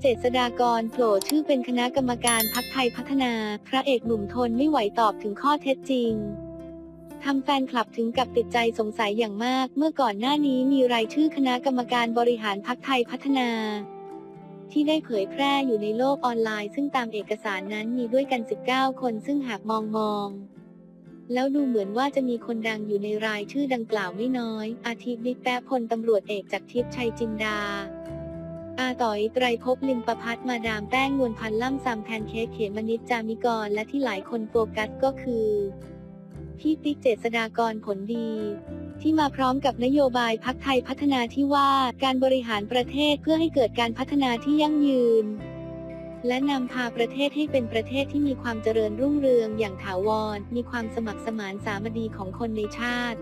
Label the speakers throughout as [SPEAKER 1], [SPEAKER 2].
[SPEAKER 1] เจษฎากรโผล่ชื่อเป็นคณะกรรมการพักไทยพัฒนา พระเอกหนุ่มทนไม่ไหวตอบถึงข้อเท็จจริงทำแฟนคลับถึงกับติดใจสงสัยอย่างมาก เมื่อก่อนหน้านี้มีรายชื่อคณะกรรมการบริหารพักไทยพัฒนา ที่ได้เผยแพร่อยู่ในโลกออนไลน์ ซึ่งตามเอกสารนั้นมีด้วยกัน 19 คนซึ่งหากมองมองแล้วดูเหมือนว่าจะมีคนดังอยู่ในรายชื่อดังกล่าวไม่น้อย อาทิบิ๊กแป๊ะพลตำรวจเอกจากทิพย์ชัยจินดา อาต่อยไตรภพลิมประพัฒมาดามแป้งนวลพันล่ำซำแพนเค้กเขมนิดจามิกร และที่หลายคนโฟกัสก็คือ พี่ติ๊กเจษฎากรผลดี ที่มาพร้อมกับนโยบายพักไทยพัฒนาที่ว่าการบริหารประเทศเพื่อให้เกิดการพัฒนาที่ยั่งยืน และนำพาประเทศให้เป็นประเทศที่มีความเจริญรุ่งเรืองอย่างถาวร มีความสมัครสมานสามัคคีของคนในชาติ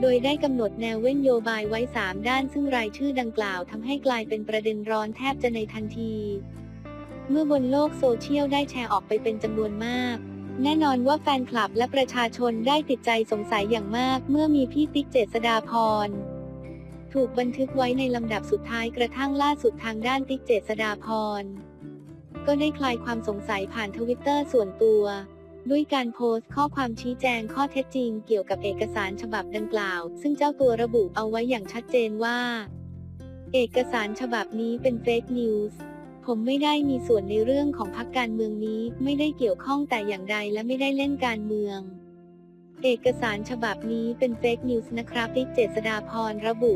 [SPEAKER 1] โดยได้กำหนดแนวเว้นโยบายไว้ 3 ด้านซึ่งรายชื่อดังกล่าวทำให้กลายเป็นประเด็นร้อนแทบจะในทันที เมื่อบนโลกโซเชียลได้แชร์ออกไปเป็นจำนวนมาก แน่นอนว่าแฟนคลับและประชาชนได้ติดใจสงสัยอย่างมาก เมื่อมีพี่ติ๊กเจษดาพรถูกบันทึกไว้ในลำดับสุดท้ายกระทั่งล่าสุดทางด้านติ๊กเจษดาพรก็ได้คลายความสงสัยผ่านทวิตเตอร์ส่วนตัว ด้วยการโพสต์ข้อความชี้แจงข้อเท็จจริงเกี่ยวกับเอกสารฉบับดังกล่าว ซึ่งเจ้าตัวระบุเอาไว้อย่างชัดเจนว่า เอกสารฉบับนี้เป็นเฟกนิวส์ผมไม่ได้มีส่วนในเรื่องของพรรคการเมืองนี้ ไม่ได้เกี่ยวข้องแต่อย่างใดและไม่ได้เล่นการเมือง เอกสารฉบับนี้เป็นเฟกนิวส์นะครับติ๊กเจษดาพรระบุ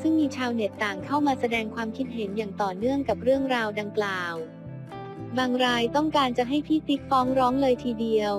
[SPEAKER 1] ซึ่งมีชาวเน็ตต่างเข้ามาแสดงความคิดเห็นอย่างต่อเนื่องกับเรื่องราวดังกล่าว บางรายต้องการจะให้พี่ติ๊กฟ้องร้องเลยทีเดียว